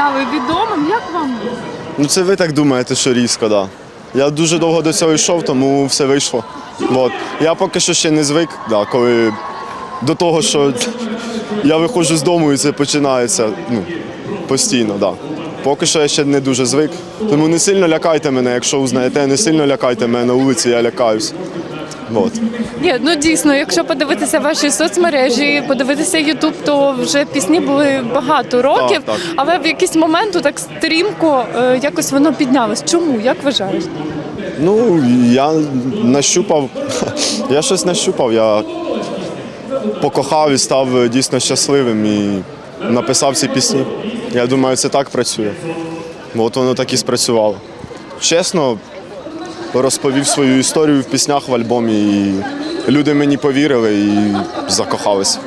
стали відомим. Як вам? Ну це ви так думаєте, що різко, так. Да. Я дуже довго до цього йшов, тому все вийшло. От. Я поки що ще не звик, да, коли до того, що я виходжу з дому і це починається ну, постійно, Да. Поки що я ще не дуже звик. Тому не сильно лякайте мене, якщо узнаєте, не сильно лякайте мене на вулиці, я лякаюсь. От. Ні, ну дійсно, якщо подивитися ваші соцмережі, подивитися Ютуб, то вже пісні були багато років, Так, так. але в якийсь момент так стрімко е, якось воно піднялось. Чому? Як вважаєш? Ну, я нащупав, я щось нащупав, я покохав і став е, дійсно щасливим і написав ці пісні. Я думаю, це так працює. От воно так і спрацювало. Чесно, розповів свою історію в піснях в альбомі, і люди мені повірили і закохалися.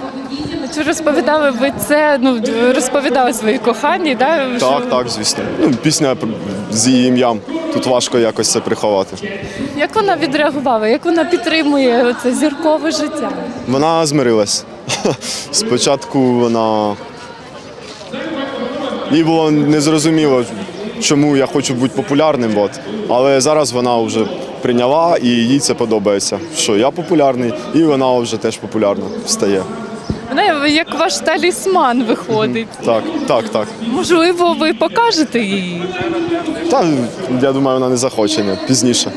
Чи розповідали ви це? Ну розповідали свої кохані, да? Так, так, звісно. Ну, пісня з її ім'ям. Тут важко якось це приховати. Як вона відреагувала? Як вона підтримує це зіркове життя? Вона змирилась. Спочатку вона. Їй було незрозуміло, чому я хочу бути популярним. От. Але зараз вона вже прийняла і їй це подобається. Що я популярний, і вона вже теж популярна стає. Вона як ваш талісман виходить. Так, так, так. Можливо, ви покажете її. Та я думаю, вона не захоче ні, пізніше.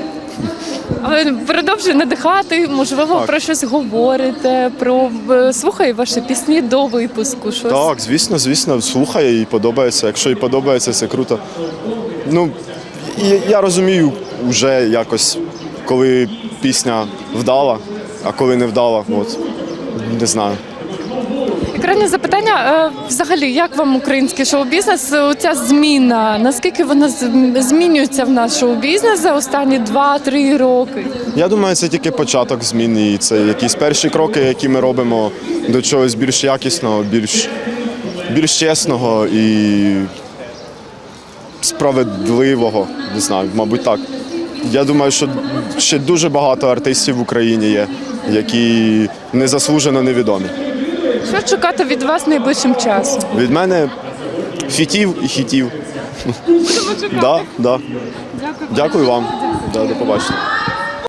Але продовжує надихати, можливо, Так. про щось говорите, про е, слухає ваші пісні до випуску. Щось. Так, звісно, звісно, слухає і подобається. Якщо і подобається, це круто. Ну, і я розумію вже якось, коли пісня вдала, а коли не вдала, от не знаю. І запитання: е, взагалі, як вам український шоу-бізнес? Ця зміна, наскільки вона змінюється в наш шоу-бізнес за останні 2-3 роки? Я думаю, це тільки початок змін, і це якісь перші кроки, які ми робимо до чогось більш якісного, більш, більш чесного і справедливого. Не знаю, мабуть, так. Я думаю, що ще дуже багато артистів в Україні є, які незаслужено невідомі. Що чекати від вас найближчим часом? Від мене фітів і хітів. Да, да. Дякую. Дякую вам. Да, до побачення.